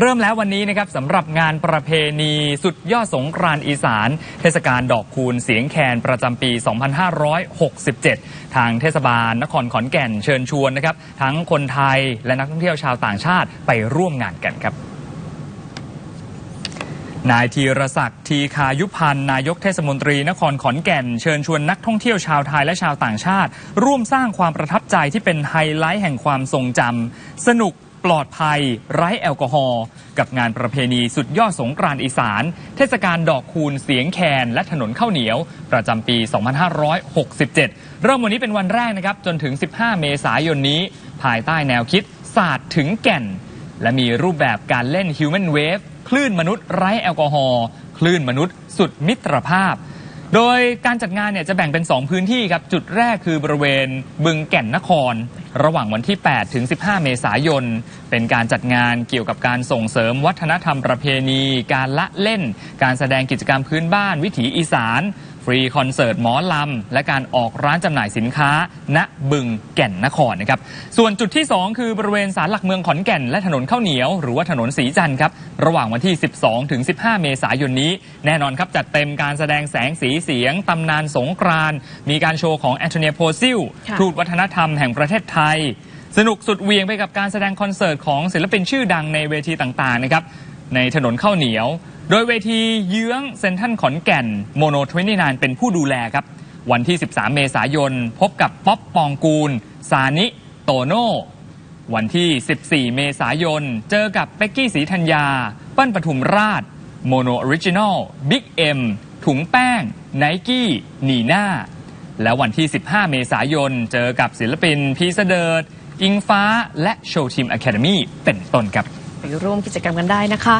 เริ่มแล้ววันนี้นะครับสำหรับงานประเพณีสุดยอดสงกรานต์อีสาน เทศกาลดอกคูณเสียงแคนประจำปี 2567 ทางเทศบาลนครขอนแก่นเชิญชวนนะครับ ทั้งคนไทยและนักท่องเที่ยวชาวต่างชาติไปร่วมงานกันครับนายธีรศักดิ์ทีคายุพันธ์นายกเทศมนตรีนครขอนแก่น เชิญชวนนักท่องเที่ยวชาวไทยและชาวต่างชาติ ร่วมสร้างความประทับใจที่เป็นไฮไลท์แห่งความทรงจำสนุก ปลอดภัย ไร้แอลกอฮอล์กับงานประเพณีสุดยอดสงกรานต์อีสาน เทศกาลดอกคูณเสียงแคน และถนนข้าวเหนียว ประจำปี 2567 เริ่มวันนี้เป็นวันแรกนะครับ จนถึง 15 เมษายนนี้ ภายใต้แนวคิดศาสตร์ถึงแก่น และมีรูปแบบการเล่น Human Wave คลื่นมนุษย์ไร้แอลกอฮอล์คลื่นมนุษย์สุดมิตรภาพ โดยการจัดงานเนี่ยจะแบ่งเป็น 2 พื้นที่ครับ จุดแรกคือบริเวณบึงแก่นนคร ระหว่างวันที่ 8 ถึง 15 เมษายน เป็นการจัดงานเกี่ยวกับการส่งเสริมวัฒนธรรมประเพณี การละเล่น การแสดงกิจกรรมพื้นบ้านวิถีอีสาน รีคอนเสิร์ตหมอลำ และการออกร้านจำหน่ายสินค้า ณบึงแก่นนครนะครับส่วนจุดที่ 2 คือบริเวณศาลหลักเมืองขอนแก่น และถนนข้าวเหนียว หรือว่าถนนสีจันทร์ครับระหว่างวันที่ 12 ถึง 15 เมษายนนี้ แน่นอนครับจัดเต็มการแสดงแสงสีเสียงตำนานสงกรานต์มีการโชว์ของแอนโทเนียโพซิลค่ะทูตวัฒนธรรมแห่งประเทศไทย สนุกสุดเหวียงไปกับการแสดงคอนเสิร์ตของศิลปินชื่อดังในเวทีต่างๆนะครับในถนนข้าวเหนียว โดยเวทีเยื้องเซนทันขอนแก่นโมโนทวนนเป็นผู้ดูแลครับ วันที่ 13 เมษายน พบกับป๊อปปองกูลซานิ โตโน่ วันที่ 14 เมษายน เจอกับเป็กกี้สีธัญญา เปิ้ลปทุมราช โมโนออริจินอลบิ๊กเอ็มถุงแป้ง ไนกี้นีน่า แล้ววันที่ 15 เมษายน เจอกับศิลปิน พีเสเดิร์ดอิงฟ้า และโชว์ทีมอะคาเดมี่เป็นต้นครับไปร่วมกิจกรรมกันได้นะคะ